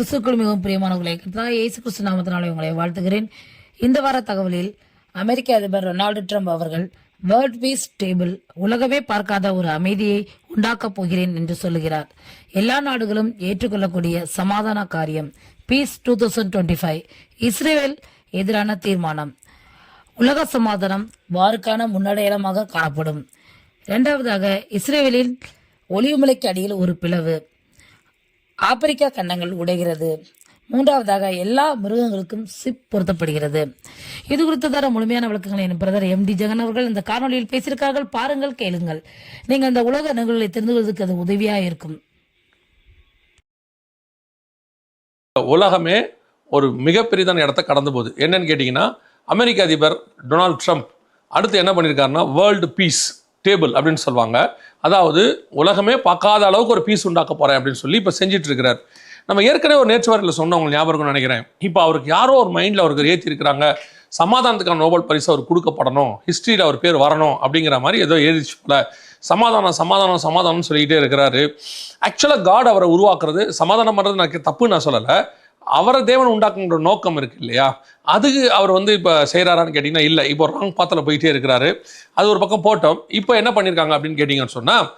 கிறிஸ்துக்குள் மிகவும் பிரியமானவர்களை தான் இயேசு கிறிஸ்து நாமத்தினாலே உங்களை வாழ்த்துகிறேன். இந்த வார தகவலில் அமெரிக்க அதிபர் ரொனால்டு ட்ரம்ப் அவர்கள் வேர்ல்ட் பீஸ் டேபிள் உலகமே பார்க்காத ஒரு அமைதியை உண்டாக்கப் போகிறேன் என்று சொல்லுகிறார். எல்லா நாடுகளும் ஏற்றுக்கொள்ளக்கூடிய சமாதான காரியம் peace two thousand twenty five Israel எதிரான தீர்மானம். உலக சமாதானம் வாருக்கான முன்னடையாளமாக காணப்படும். இரண்டாவதாக இஸ்ரேலில் ஒளிவுமலைக்கு அடியில் ஒரு பிளவு. ஆப்பிரிக்கா கண்டங்கள் உடைகிறது. மூன்றாவதாக எல்லா மிருகங்களுக்கும் சிப் பொருத்தப்படுகிறது. இது குறித்து தர முழுமையான விளக்கங்களை என் பிரதர் எம் டி ஜெகன் அவர்கள் இந்த காணொலியில் பேசியிருக்கார்கள் பாருங்கள் கேளுங்கள். நீங்கள் அந்த உலக நிகழ்வுகளை தெரிந்து கொள்வதற்கு அது உதவியாக இருக்கும். உலகமே ஒரு மிகப்பெரிதான இடத்த கடந்து போகுது. என்னன்னு கேட்டிங்கன்னா அமெரிக்க அதிபர் டொனால்ட் ட்ரம்ப் அடுத்து என்ன பண்ணியிருக்காருன்னா வேர்ல்டு பீஸ் டேபிள் அப்படின்னு சொல்லுவாங்க. அதாவது உலகமே பார்க்காத அளவுக்கு ஒரு பீஸ் உண்டாக்க போகிறேன் அப்படின்னு சொல்லி இப்போ செஞ்சுட்டு இருக்கிறார் நம்ம ஏற்கனவே ஒரு நேற்று வரையில் சொன்னவங்க ஞாபகம் நினைக்கிறேன். இப்போ அவருக்கு யாரோ ஒரு மைண்டில் அவருக்கு ஏற்றிருக்கிறாங்க சமாதானத்துக்கான நோபல் பரிசு அவர் கொடுக்கப்படணும். ஹிஸ்ட்ரியில் அவர் பேர் வரணும் அப்படிங்கிற மாதிரி ஏதோ எழுதிச்சு போல. சமாதானம் சமாதானம் சமாதானம்னு சொல்லிக்கிட்டே இருக்கிறாரு. ஆக்சுவலாக காட் அவரை உருவாக்குறது சமாதானம் பண்ணுறது நான் தப்பு நான் சொல்லலை. அவரை தேவன் உண்டாக்குங்கிற நோக்கம் இருக்கு இல்லையா? அதுக்கு அவர் வந்து இப்போ செய்கிறாரான்னு கேட்டிங்கன்னா இல்லை இப்போ ராங் பாத்தில் போயிட்டே இருக்கிறாரு. அது ஒரு பக்கம் போட்டோம். இப்போ என்ன பண்ணியிருக்காங்க அப்படின்னு கேட்டிங்கன்னு சொன்னால்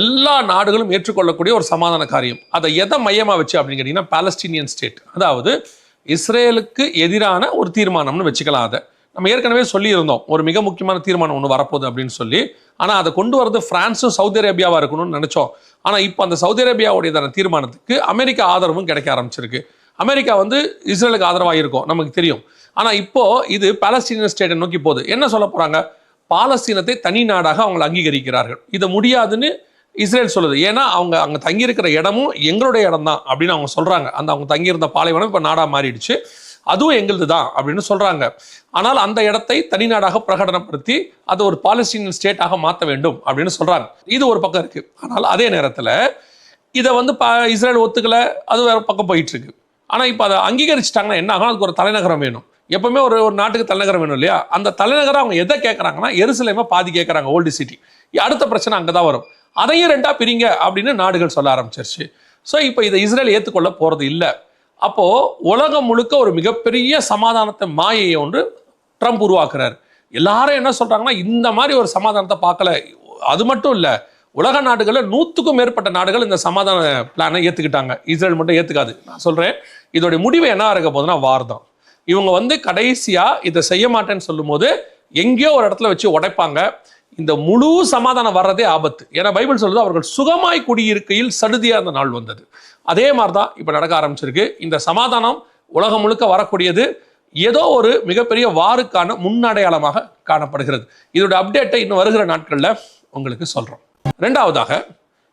எல்லா நாடுகளும் ஏற்றுக்கொள்ளக்கூடிய ஒரு சமாதான காரியம். அதை எதை மையமாக வச்சு அப்படின்னு கேட்டிங்கன்னா பாலஸ்டீனியன் ஸ்டேட் அதாவது இஸ்ரேலுக்கு எதிரான ஒரு தீர்மானம்னு வச்சுக்கலாம் அதை. நம்ம ஏற்கனவே சொல்லியிருந்தோம் ஒரு மிக முக்கியமான தீர்மானம் ஒன்று வரப்போகுது அப்படின்னு சொல்லி. ஆனால் அதை கொண்டு வரது ஃப்ரான்ஸும் சவுதி அரேபியாவாக இருக்கணும்னு நினச்சோம். ஆனால் இப்போ அந்த சவுதி அரேபியாவுடையதான தீர்மானத்துக்கு அமெரிக்கா ஆதரவும் கிடைக்க ஆரம்பிச்சிருக்கு. அமெரிக்கா வந்து இஸ்ரேலுக்கு ஆதரவாக இருக்கும் நமக்கு தெரியும். ஆனால் இப்போ இது பாலஸ்தீனியன் ஸ்டேட்டை நோக்கி போகுது. என்ன சொல்ல போகிறாங்க பாலஸ்தீனத்தை தனி நாடாக அவங்களை அங்கீகரிக்கிறார்கள். இதை முடியாதுன்னு இஸ்ரேல் சொல்லுது. ஏன்னா அவங்க அங்கே தங்கியிருக்கிற இடமும் எங்களுடைய இடம் தான் அப்படின்னு அவங்க சொல்கிறாங்க அந்த அவங்க தங்கியிருந்த பாலைவனம் இப்போ நாடாக மாறிடுச்சு. அதுவும் எங்களுது தான் அப்படின்னு சொல்கிறாங்க ஆனால் அந்த இடத்தை தனி நாடாக பிரகடனப்படுத்தி அதை ஒரு பாலஸ்தீனியன் ஸ்டேட்டாக மாற்ற வேண்டும் அப்படின்னு சொல்கிறாங்க இது ஒரு பக்கம் இருக்குது ஆனால் அதே நேரத்தில் இதை வந்து பா இஸ்ரேல் ஒத்துக்கலை. அது வேறு பக்கம் போயிட்டுருக்கு ஆனால் இப்போ அதை அங்கீகரிச்சிட்டாங்கன்னா என்ன ஆகும்? அதுக்கு ஒரு தலைநகரம் வேணும். எப்பவுமே ஒரு ஒரு நாட்டுக்கு தலைநகரம் வேணும் இல்லையா? அந்த தலைநகரம் அவங்க எதை கேட்குறாங்கன்னா எருசலேமை பாதி கேட்குறாங்க ஓல்டு சிட்டி அடுத்த பிரச்சனை அங்கே தான் வரும். அதையும் ரெண்டாக பிரிங்க அப்படின்னு நாடுகள் சொல்ல ஆரம்பிச்சிருச்சு. ஸோ இப்போ இதை இஸ்ரேல் ஏற்றுக்கொள்ள போகிறது இல்லை. அப்போது உலகம் முழுக்க ஒரு மிகப்பெரிய சமாதானத்தை மாயையை ஒன்று ட்ரம்ப் உருவாக்குறாரு. எல்லாரும் என்ன சொல்கிறாங்கன்னா இந்த மாதிரி ஒரு சமாதானத்தை பார்க்கல. அது மட்டும் இல்லை உலக நாடுகளில் நூற்றுக்கும் மேற்பட்ட நாடுகள் இந்த சமாதான பிளானை ஏற்றுக்கிட்டாங்க இஸ்ரேல் மட்டும் ஏற்றுக்காது நான் சொல்கிறேன் இதோடைய முடிவு என்ன இருக்க போதுன்னா வார் தான் இவங்க வந்து கடைசியாக இதை செய்ய மாட்டேன்னு சொல்லும்போது எங்கேயோ ஒரு இடத்துல வச்சு உடைப்பாங்க. இந்த முழு சமாதானம் வர்றதே ஆபத்து. ஏன்னா பைபிள் சொல்லுது அவர்கள் சுகமாய் குடியிருக்கையில் சடுதியாக அந்த நாள் வந்தது. அதே மாதிரி தான் இப்போ நடக்க ஆரம்பிச்சிருக்கு. இந்த சமாதானம் உலகம் முழுக்க வரக்கூடியது ஏதோ ஒரு மிகப்பெரிய வாருக்கான முன்னடையாளமாக காணப்படுகிறது. இதோட அப்டேட்டை இன்னும் வருகிற நாட்களில் உங்களுக்கு சொல்கிறோம் ரெண்டாவதாக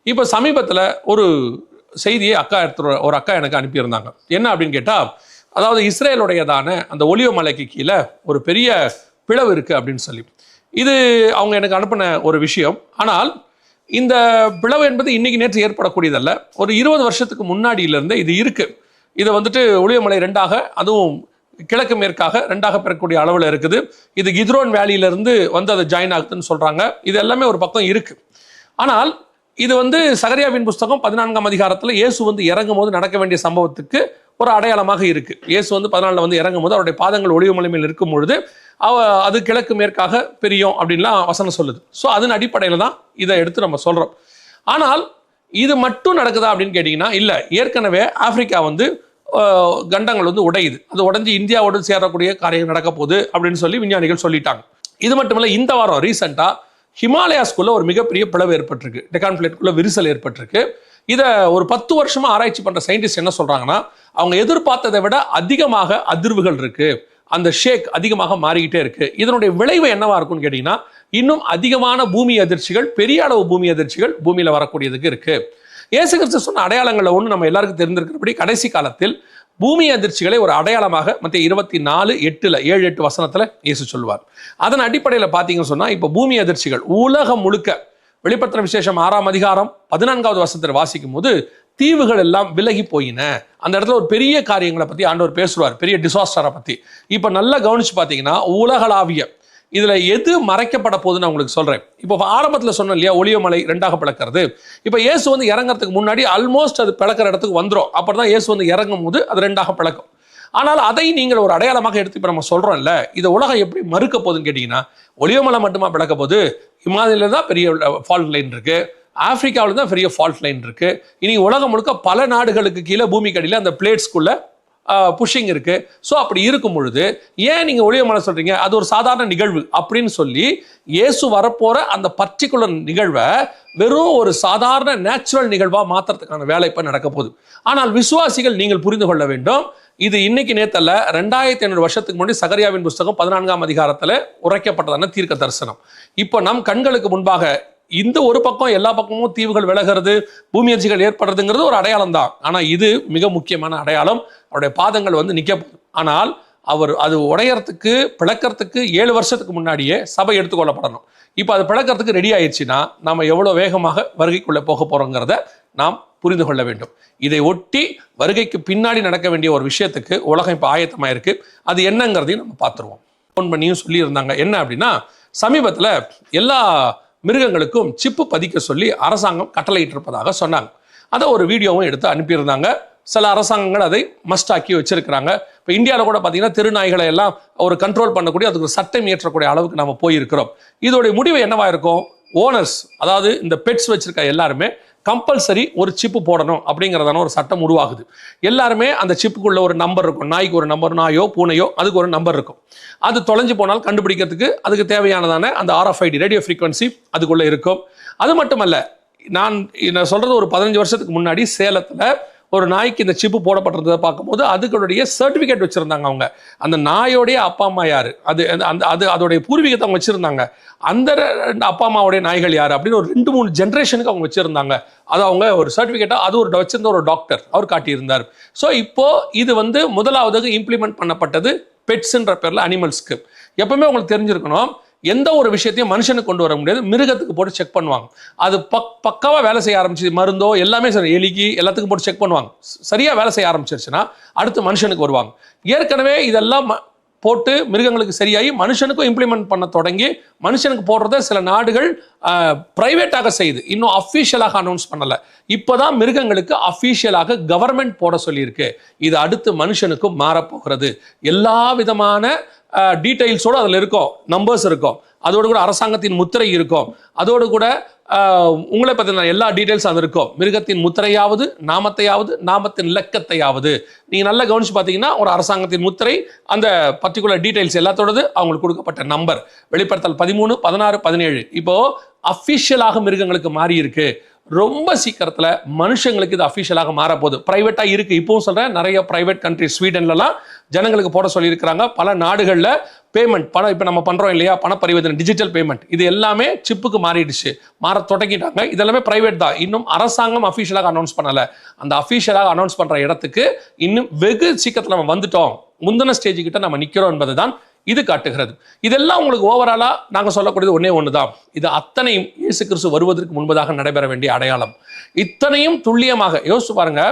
இப்போ சமீபத்தில் ஒரு செய்தியை அக்கா எடுத்து ஒரு அக்கா எனக்கு அனுப்பியிருந்தாங்க. என்ன அப்படின்னு கேட்டால் அதாவது இஸ்ரேலுடையதான அந்த ஒலிவ மலைக்கு கீழே ஒரு பெரிய பிளவு இருக்குது அப்படின்னு சொல்லி. இது அவங்க எனக்கு அனுப்பின ஒரு விஷயம். ஆனால் இந்த பிளவு என்பது இன்னைக்கு நேற்று ஏற்படக்கூடியதல்ல. ஒரு இருபது வருஷத்துக்கு முன்னாடியிலிருந்தே இது இருக்குது இதை வந்துட்டு ஒளியமலை ரெண்டாக அதுவும் கிழக்கு மேற்காக ரெண்டாக பெறக்கூடிய அளவில் இருக்குது. இது கித்ரோன் வேலியிலிருந்து வந்து அது ஜாயின் ஆகுதுன்னு சொல்கிறாங்க இது எல்லாமே ஒரு பக்கம் இருக்குது ஆனால் இது வந்து சகரியாவின் புஸ்தகம் பதினான்காம் அதிகாரத்தில் இயேசு வந்து இறங்கும் போது நடக்க வேண்டிய சம்பவத்துக்கு ஒரு அடையாளமாக இருக்கு. இயேசு வந்து பதினாலில் வந்து இறங்கும் போது அவருடைய பாதங்கள் ஒளிவு மலைமையில் இருக்கும் பொழுது அவ அது கிழக்கு மேற்காக பிரியும் அப்படின்லாம் வசனம் சொல்லுது. ஸோ அதன் அடிப்படையில் தான் இதை எடுத்து நம்ம சொல்கிறோம் ஆனால் இது மட்டும் நடக்குதா அப்படின்னு கேட்டிங்கன்னா இல்லை. ஏற்கனவே ஆப்பிரிக்கா வந்து கண்டங்கள் வந்து உடையுது. அது உடைஞ்சு இந்தியாவோடு சேரக்கூடிய காரியம் நடக்க போகுது அப்படின்னு சொல்லி விஞ்ஞானிகள் சொல்லிட்டாங்க. இது மட்டும் இல்லை இந்த வாரம் ரீசெண்டாக ஹிமாலயாஸ்குள்ளே ஒரு மிகப்பெரிய பிளவு ஏற்பட்டிருக்கு. டெக்கான் பிளேட்குள்ளே விரிசல் ஏற்பட்டிருக்கு. இதை ஒரு பத்து வருஷமாக ஆராய்ச்சி பண்ணுற சயின்டிஸ்ட் என்ன சொல்றாங்கன்னா அவங்க எதிர்பார்த்ததை விட அதிகமாக அதிர்வுகள் இருக்கு. அந்த ஷேக் அதிகமாக மாறிக்கிட்டே இருக்கு. இதனுடைய விளைவு என்னவா இருக்கும்னு கேட்டிங்கன்னா இன்னும் அதிகமான பூமி அதிர்ச்சிகள் பெரிய அளவு பூமி அதிர்ச்சிகள் பூமியில் வரக்கூடியதுக்கு இருக்கு. இயேசு கிறிஸ்து சொன்ன அடையாளங்களில் ஒன்று நம்ம எல்லாருக்கும் தெரிந்திருக்கிறபடி கடைசி காலத்தில் பூமி அதிர்ச்சிகளை ஒரு அடையாளமாக மத்திய இருபத்தி நாலு எட்டுல ஏழு எட்டு வசனத்துல இயேசு சொல்லுவார். அதன் அடிப்படையில் பார்த்தீங்கன்னு சொன்னா இப்போ பூமி அதிர்ச்சிகள் உலகம் முழுக்க வெளிப்பத்திர விசேஷம் ஆறாம் அதிகாரம் பதினான்காவது வசனத்தில் வாசிக்கும் போது தீவுகள் எல்லாம் விலகி போயின. அந்த இடத்துல ஒரு பெரிய காரியங்களை பத்தி ஆண்டவர் பேசுவார் பெரிய டிசாஸ்டரை பத்தி. இப்போ நல்லா கவனிச்சு பார்த்தீங்கன்னா உலகளாவிய இதில் எது மறைக்கப்பட போகுதுன்னு உங்களுக்கு சொல்கிறேன் இப்போ ஆரம்பத்தில் சொன்னேன் இல்லையா ஒளியமலை ரெண்டாக பிளக்கிறது. இப்போ இயேசு வந்து இறங்குறதுக்கு முன்னாடி ஆல்மோஸ்ட் அது பிளக்கிற இடத்துக்கு வந்துடும் அப்புறம் அப்பதான் இயேசு வந்து இறங்கும் போது அது ரெண்டாக பிளக்கும். ஆனால் அதை நீங்கள் ஒரு அடையாளமாக எடுத்து இப்போ நம்ம சொல்கிறோம்ல இதை உலகம் எப்படி மறுக்க போகுதுன்னு கேட்டிங்கன்னா ஒளியமலை மட்டுமா பிளக்க போது இமாலயில தான் பெரிய ஃபால்ட் லைன் இருக்குது ஆப்பிரிக்காவில் தான் பெரிய ஃபால்ட் லைன் இருக்குது இனி உலகம் முழுக்க பல நாடுகளுக்கு கீழே பூமிக்கு அடியில் அந்த பிளேட்ஸ்குள்ளே புஷிங் இருக்கு. ஸோ அப்படி இருக்கும் பொழுது ஏன் நீங்க ஒளியமலை சொல்றீங்க? அது ஒரு சாதாரண நிகழ்வு அப்படின்னு சொல்லி இயேசு வரப்போற அந்த பர்டிகுலர் நிகழ்வை வெறும் ஒரு சாதாரண நேச்சுரல் நிகழ்வா மாத்துறதுக்கான வேலை இப்ப நடக்க போகுது. ஆனால் விசுவாசிகள் நீங்கள் புரிந்து கொள்ள வேண்டும் இது இன்னைக்கு நேத்தல்ல ரெண்டாயிரத்தி ஐநூறு வருஷத்துக்கு முன்னாடி சகரியாவின் புஸ்தகம் பதினான்காம் அதிகாரத்தில் உரைக்கப்பட்டதான தீர்க்க தரிசனம். இப்போ நம் கண்களுக்கு முன்பாக இந்த ஒரு பக்கம் எல்லா பக்கமும் தீவுகள் விலகிறது பூமி அதிர்ச்சிகள் ஏற்படுறதுங்கிறது ஒரு அடையாளம் தான் ஆனால் இது மிக முக்கியமான அடையாளம். அவருடைய பாதங்கள் வந்து நிற்க ஆனால் அவர் அது உடையறதுக்கு பிளக்கிறதுக்கு ஏழு வருஷத்துக்கு முன்னாடியே சபை எடுத்துக்கொள்ளப்படணும். இப்போ அது பிளக்கிறதுக்கு ரெடி ஆயிடுச்சுன்னா நம்ம எவ்வளோ வேகமாக வருகைக்குள்ளே போக போகிறோங்கிறத நாம் புரிந்து கொள்ள வேண்டும். இதை ஒட்டி வருகைக்கு பின்னாடி நடக்க வேண்டிய ஒரு விஷயத்துக்கு உலகம் இப்போ ஆயத்தமாக இருக்குது அது என்னங்கிறதையும் நம்ம பார்த்துருவோம். ஃபோன் பண்ணியும் சொல்லியிருந்தாங்க. என்ன அப்படின்னா சமீபத்தில் எல்லா மிருகங்களுக்கும் சிப்பு பதிக்க சொல்லி அரசாங்கம் கட்டளையிட்டிருப்பதாக சொன்னாங்க. அதை ஒரு வீடியோவும் எடுத்து அனுப்பியிருந்தாங்க. சில அரசாங்கங்கள் அதை மஸ்ட் ஆக்கி வச்சிருக்கிறாங்க. இப்போ இந்தியாவில் கூட பார்த்தீங்கன்னா திருநாய்களை எல்லாம் ஒரு கண்ட்ரோல் பண்ணக்கூடிய அதுக்கு ஒரு சட்டம் இயற்றக்கூடிய அளவுக்கு நம்ம போயிருக்கிறோம். இதோடைய முடிவு என்னவா இருக்கும்? ஓனர்ஸ் அதாவது இந்த பெட்ஸ் வச்சிருக்க எல்லாருமே கம்பல்சரி ஒரு சிப்பு போடணும் அப்படிங்கிறதான ஒரு சட்டம் உருவாகுது. எல்லாருமே அந்த சிப்புக்குள்ள ஒரு நம்பர் இருக்கும். நாய்க்கு ஒரு நம்பர் நாயோ பூனையோ அதுக்கு ஒரு நம்பர் இருக்கும். அது தொலைஞ்சு போனால் கண்டுபிடிக்கிறதுக்கு அதுக்கு தேவையானதான அந்த ஆர்எஃப்ஐடி ரேடியோ ஃப்ரீக்வன்சி அதுக்குள்ளே இருக்கும். அது மட்டுமல்ல நான் நான் சொல்கிறது ஒரு பதினஞ்சு வருஷத்துக்கு முன்னாடி சேலத்தில் ஒரு நாய்க்கு இந்த சிப்பு போடப்பட்டிருந்ததை பார்க்கும்போது அதுக்களுடைய சர்டிஃபிகேட் வச்சுருந்தாங்க அவங்க. அந்த நாயோடைய அப்பா அம்மா யார்? அது அந்த அது அதோடைய பூர்வீகத்தை அவங்க வச்சுருந்தாங்க. அந்த ரெண்டு அப்பா அம்மாவுடைய நாய்கள் யார் அப்படின்னு ஒரு ரெண்டு மூணு ஜென்ரேஷனுக்கு அவங்க வச்சுருந்தாங்க. அது அவங்க ஒரு சர்டிஃபிகேட்டாக அது ஒரு வச்சிருந்த ஒரு டாக்டர் அவர் காட்டியிருந்தார். ஸோ இப்போது இது வந்து முதலாவது இம்ப்ளிமெண்ட் பண்ணப்பட்டது பெட்ஸுன்ற பேரில் அனிமல்ஸ்க்கு எப்பவுமே உங்களுக்கு தெரிஞ்சிருக்கணும் எந்த ஒரு விஷயத்தையும் மனுஷனுக்கு கொண்டு வர முடியாது. மிருகத்துக்கு போட்டு செக் பண்ணுவாங்க. அது பக் பக்காவாக வேலை செய்ய ஆரம்பிச்சு மருந்தோ எல்லாமே சரி எலிக்கு எல்லாத்துக்கும் போட்டு செக் பண்ணுவாங்க. சரியாக வேலை செய்ய ஆரம்பிச்சிருச்சுன்னா அடுத்து மனுஷனுக்கு வருவாங்க. ஏற்கனவே இதெல்லாம் ம- போட்டு மிருகங்களுக்கு சரியாகி மனுஷனுக்கும் இம்ப்ளிமெண்ட் பண்ண தொடங்கி மனுஷனுக்கு போடுறத சில நாடுகள் ப்ரைவேட்டாக செய்யுது. இன்னும் அஃபீஷியலாக அனௌன்ஸ் பண்ணலை. இப்போ தான் மிருகங்களுக்கு அஃபீஷியலாக கவர்மெண்ட் போட சொல்லியிருக்கு. இது அடுத்து மனுஷனுக்கும் மாறப்போகிறது. எல்லா விதமான டீட்டெயில்ஸோடு அதில் இருக்கும். நம்பர்ஸ் இருக்கும். அதோடு கூட அரசாங்கத்தின் முத்திரை இருக்கும். அதோடு கூட உங்களை பற்றின எல்லா டீட்டெயில்ஸும் அது இருக்கும். மிருகத்தின் முத்திரையாவது நாமத்தையாவது நாமத்தின் இலக்கத்தையாவது நீங்கள் நல்லா கவனிச்சு பார்த்தீங்கன்னா ஒரு அரசாங்கத்தின் முத்திரை அந்த பர்டிகுலர் டீட்டெயில்ஸ் எல்லாத்தோடது அவங்களுக்கு கொடுக்கப்பட்ட நம்பர் வெளிப்படுத்தல் பதிமூணு பதினாறு பதினேழு. இப்போது அஃபிஷியலாக மிருகங்களுக்கு மாறி இருக்கு ரொம்ப சீக்கிரத்தில் மனுஷங்களுக்கு இது அஃபிஷியலாக மாறப்போகுது. ப்ரைவேட்டாக இருக்குது இப்போவும் சொல்கிறேன் நிறைய ப்ரைவேட் கண்ட்ரி ஸ்வீடன்லலாம் ஜனங்களுக்கு போட சொல்லியிருக்கிறாங்க. பல நாடுகளில் பேமெண்ட் பணம் இப்போ நம்ம பண்ணுறோம் இல்லையா? பண பரிவர்த்தனை டிஜிட்டல் பேமெண்ட் இது எல்லாமே சிப்புக்கு மாறிடுச்சு. மாற தொடங்கிட்டாங்க. இதெல்லாமே பிரைவேட் தான். இன்னும் அரசாங்கம் அஃபீஷியலாக அனௌன்ஸ் பண்ணலை. அந்த அஃபீஷியலாக அனௌன்ஸ் பண்ணுற இடத்துக்கு இன்னும் வெகு சீக்கிரத்தில் நம்ம வந்துட்டோம். முந்தின ஸ்டேஜுக்கிட்ட நம்ம நம்ம என்பது தான் இது காட்டுகிறது. இதெல்லாம் உங்களுக்கு ஓவராலாக நாங்கள் சொல்லக்கூடியது ஒன்றே ஒன்று தான் இது அத்தனையும் இயேசு கிறிஸ்து வருவதற்கு முன்பதாக நடைபெற வேண்டிய அடையாளம். இத்தனையும் துல்லியமாக யோசிச்சு பாருங்க.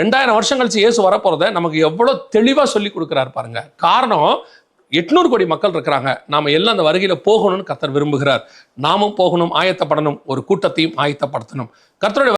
ரெண்டாயிரம் வருஷம் கழிச்சு இயேசு வரப்போறத நமக்கு எவ்வளவு தெளிவா சொல்லி கொடுக்குறாரு பாருங்க. காரணம் எட்நூறு கோடி மக்கள் இருக்கிறாங்க. நாம எல்லாம் அந்த வருகையில போகணும்னு கத்தர் விரும்புகிறார். நாமும் போகணும் ஆயத்தப்படணும் ஒரு கூட்டத்தையும் ஆயத்தப்படுத்தணும். கத்தருடைய